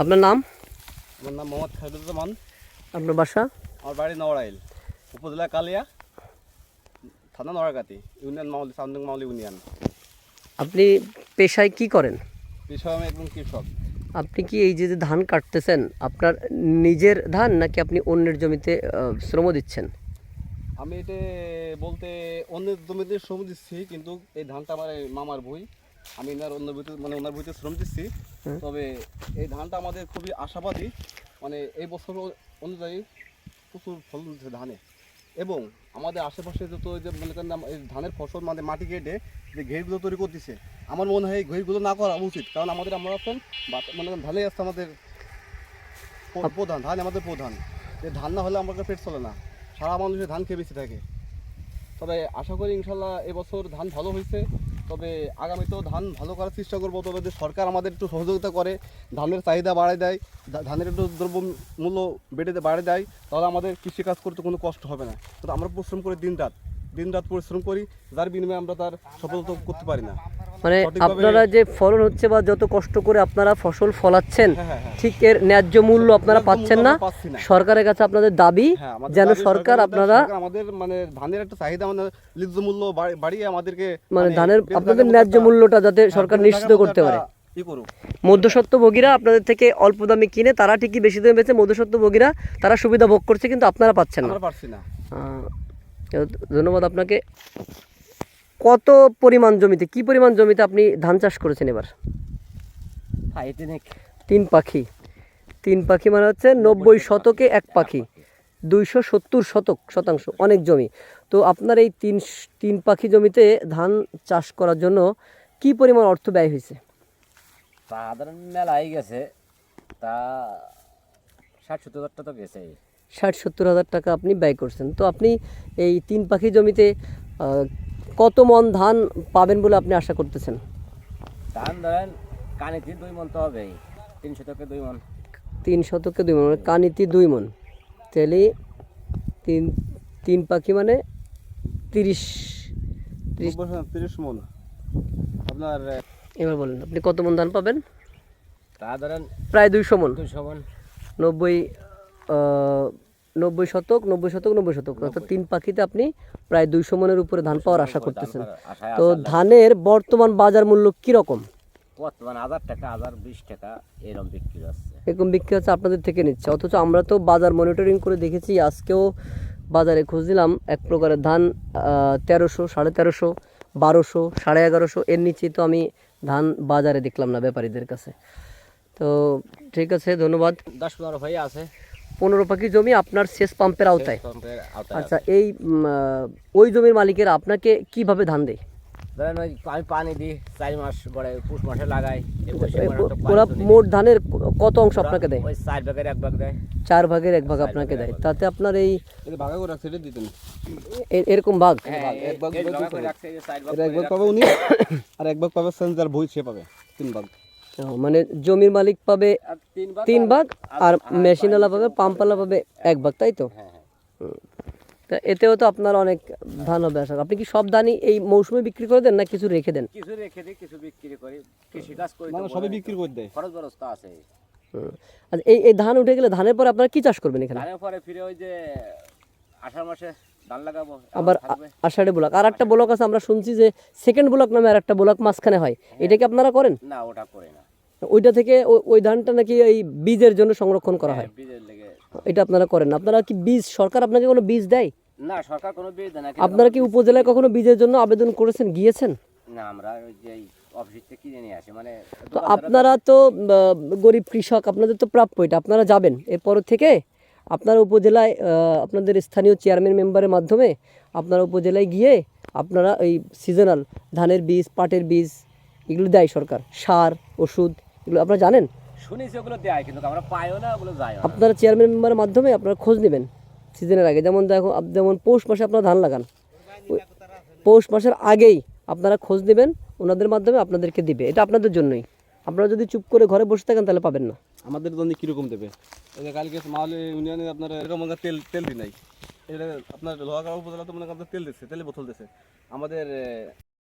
আপনার নাম? আমার নাম মোহাম্মদ খাইরুজ্জামান আপনার বাসা? আমার বাড়ি নওড়াইল উপজেলা কালিয়া থানা নড়াগাতি ইউনিয়ন মাউলি সাউন্ডিং মাউলি ইউনিয়ন। আপনি পেশায় কি করেন? বিষয় আমি একজন কৃষক। আপনি কি এই যে যে ধান কাটতেছেন আপনার নিজের ধান নাকি আপনি অন্যের জমিতে শ্রম দিচ্ছেন? আমি এটা বলতে অন্যের জমিতে শ্রম দিচ্ছি কিন্তু এই ধানটা আমার মামার বই। আমি এনার অন্য মানে ওনার বইতে শ্রম দিচ্ছি। তবে এই ধানটা আমাদের খুবই আশাবাদী। মানে এই বছর অনুযায়ী প্রচুর ফলন দিচ্ছে ধানে। এবং আমাদের আশেপাশে যত যে মনে করেন এই ধানের ফসল মানে মাটি কেটে যে ঘেরগুলো তৈরি করতেছে আমার মনে হয় এই ঘেরগুলো না করা উচিত। কারণ আমাদের আমরা আছেন মানে ধানে আসছে আমাদের প্রধান ধান আমাদের প্রধান। যে ধান না হলে আমাদের পেট চলে না। সারা মানুষের ধান খেয়ে বেঁচে থাকে। তবে আশা করি ইনশাল্লাহ এবছর ধান ভালো হয়েছে। তবে আগামীতেও ধান ভালো করার চেষ্টা করব। তবে যদি সরকার আমাদের একটু সহযোগিতা করে, ধানের চাহিদা বাড়ায় দেয় ধানের একটু দ্রব্য মূল্য বেড়ে বাড়ায় দেয়, তাহলে আমাদের কৃষিকাজ করতে কোনো কষ্ট হবে না। তো আমরা পরিশ্রম করি দিন রাত দিন রাত পরিশ্রম করি, যার বিনিময়ে আমরা তার সফলতা করতে পারি না। মানে আপনারা যে ফলন হচ্ছে বা যত কষ্ট করে আপনারা ফসল ফলাচ্ছেন হ্যাঁ হ্যাঁ হ্যাঁ। ঠিক এর ন্যায্য মূল্য আপনারা পাচ্ছেন না। সরকারের কাছে আপনাদের দাবি হ্যাঁ, যেন সরকার আপনারা আমাদের মানে ধানের একটা চাহিদা মানে ন্যায্য মূল্য বাড়িয়ে আমাদেরকে মানে ধানের আপনাদের ন্যায্য মূল্যটা যাতে হ্যাঁ, সরকার নিশ্চিত করতে পারে। মধ্যস্বত্বভোগীরা আপনাদের থেকে অল্প দামে কিনে তারা ঠিকই বেশি দামে বেচে মধ্যস্বত্বভোগীরা তারা সুবিধা ভোগ করছে কিন্তু আপনারা পাচ্ছেন না। ধন্যবাদ আপনাকে। কত পরিমাণ জমিতে কি পরিমাণ জমিতে আপনি ধান চাষ করেছেন এবার? তিন পাখি। তিন পাখি মানে হচ্ছে নব্বই শতকে এক পাখি। দুইশো সত্তর শতক শতাংশ অনেক জমি। তো আপনার এই তিন তিন পাখি জমিতে ধান চাষ করার জন্য কি পরিমাণ অর্থ ব্যয় হয়েছে? সাধারণ মেলায় গেছে। তা ষাট সত্তর হাজার টাকা গেছে। ষাট সত্তর হাজার টাকা আপনি ব্যয় করছেন। তো আপনি এই তিন পাখি জমিতে কত মন ধান পাবেন বলে আপনি আশা করতেছেন? ধান ধরেন কানিতে দুই মন তো হবেই। তিনশো থেকে দুই মন। তিন শতকে দুই মন মানে কানিতি দুই মন। তাহলে তিন তিন পাখি মানে তিরিশ ত্রিশ। তিরিশ মন। আপনার এবার বলেন আপনি কত মন ধান পাবেন? তা ধরেন প্রায় দুইশো মন। দুইশো মন। নব্বই নব্বই শতক নব্বই শতক নব্বই শতক। অর্থাৎ তিন পাখিতে আপনি প্রায় দুইশো মনের উপরে ধান পাওয়ার আশা করতেছেন। তো ধানের বর্তমান বাজার মূল্য কীরকম? বর্তমান হাজার টাকা হাজার বিশ টাকা এরকম বিক্রি হচ্ছে। এরকম বিক্রি হচ্ছে আপনাদের থেকে নিচ্ছে। অথচ আমরা তো বাজার মনিটরিং করে দেখেছি আজকেও বাজারে খোঁজ দিলাম এক প্রকারের ধান তেরোশো সাড়ে তেরোশো বারোশো সাড়ে এগারোশো এর নিচে তো আমি ধান বাজারে দেখলাম না ব্যাপারীদের কাছে। তো ঠিক আছে ধন্যবাদ। দশ পনেরো হয়ে আছে। পনেরো পাখি জমি আপনার শেষ পাম্পের আওতায়? আচ্ছা এই ওই জমির মালিকেরা আপনাকে কীভাবে ধান দেয়। ধরেন ওই আমি পানি দিই চার মাস পরে পুষ মাসে লাগাই ওরা মোট ধানের কত অংশ আপনাকে দেয়? ওই চার ভাগের এক ভাগ দেয়। চার ভাগের এক ভাগ আপনাকে দেয়। তাতে আপনার এই ভাগা করে রাখছে দিতেন। এরকম ভাগ? হ্যাঁ এক ভাগ এই দুই ভাগ ভাগ করে করে। রাখছে, এই যে চার ভাগ এটা এক ভাগ পাবে উনি আর এক ভাগ পাবে সেন্সার বই সে পাবে তিন ভাগ। মানে জমির মালিক পাবে তিন ভাগ আর- ভাগ আর মেশিনওয়ালা পাবে পাম্পওয়ালা পাবে এক ভাগ তাই তো? হ্যাঁ হ্যাঁ। হুম। তা এতেও তো আপনার অনেক ধান হবে আশা আপনি কি সব ধানই এই মৌসুমে বিক্রি করে দেন না কিছু রেখে দেন? কিছু রেখে দিই কিছু বিক্রি করি কৃষি কাজ করি মানে সবই বিক্রি করে দেয়। খরচ তো আছে। হুম। আচ্ছা এই এই ধান উঠে গেলে ধানের পরে আপনারা কি চাষ করবেন এখানে? ধানের পরে ফিরে ওই যে আষাঢ় মাসে ধান লাগাবো আবার আষাঢ়ে ব্লক। আর একটা ব্লক আছে আমরা শুনছি যে সেকেন্ড ব্লক নামে আর একটা ব্লক মাঝখানে হয়। এটা কি আপনারা করেন? না ওটা করি না। ওইটা থেকে ওই ধানটা নাকি এই বীজের জন্য সংরক্ষণ করা হয় হ্যাঁ, এটা আপনারা করেন। আপনারা কি বীজ সরকার আপনাকে কোনো বীজ দেয়? না সরকার কোনো বীজ দেয় না আপনারা কি উপজেলায় কখনো বীজের জন্য আবেদন করেছেন গিয়েছেন? না আমরা ওই যে অফিস থেকে কিনে নিয়ে আসি মানে তো আপনারা তো গরিব কৃষক আপনাদের তো প্রাপ্য এটা আপনারা যাবেন। এরপর থেকে আপনারা উপজেলায় আপনাদের স্থানীয় চেয়ারম্যান মেম্বারের মাধ্যমে আপনারা উপজেলায় গিয়ে আপনারা এই সিজনাল ধানের বীজ পাটের বীজ এগুলো দেয় সরকার। সার ওষুধ এগুলো আপনারা জানেন? শুনেছি ওগুলো দেয় কিন্তু আমরা পাইও না ওগুলো না। আপনারা চেয়ারম্যান মেম্বারের মাধ্যমে আপনারা খোঁজ নেবেন সিজনের আগে। যেমন দেখো যেমন পৌষ মাসে আপনারা ধান লাগান। পৌষ মাসের আগেই আপনারা খোঁজ নেবেন ওনাদের মাধ্যমে আপনাদেরকে দিবে। এটা আপনাদের জন্যই। আপনারা যদি চুপ করে ঘরে বসে থাকেন তাহলে পাবেন না। আমাদের জন্য কীরকম দেবে? এই যে কালকে মাহলে ইউনিয়নে আপনার এরকম তেল তেল দি নাই। এটা আপনার লোহাগাড়া উপজেলা তো মনে করেন তেল দিচ্ছে তেলে বোতল দিচ্ছে। আমাদের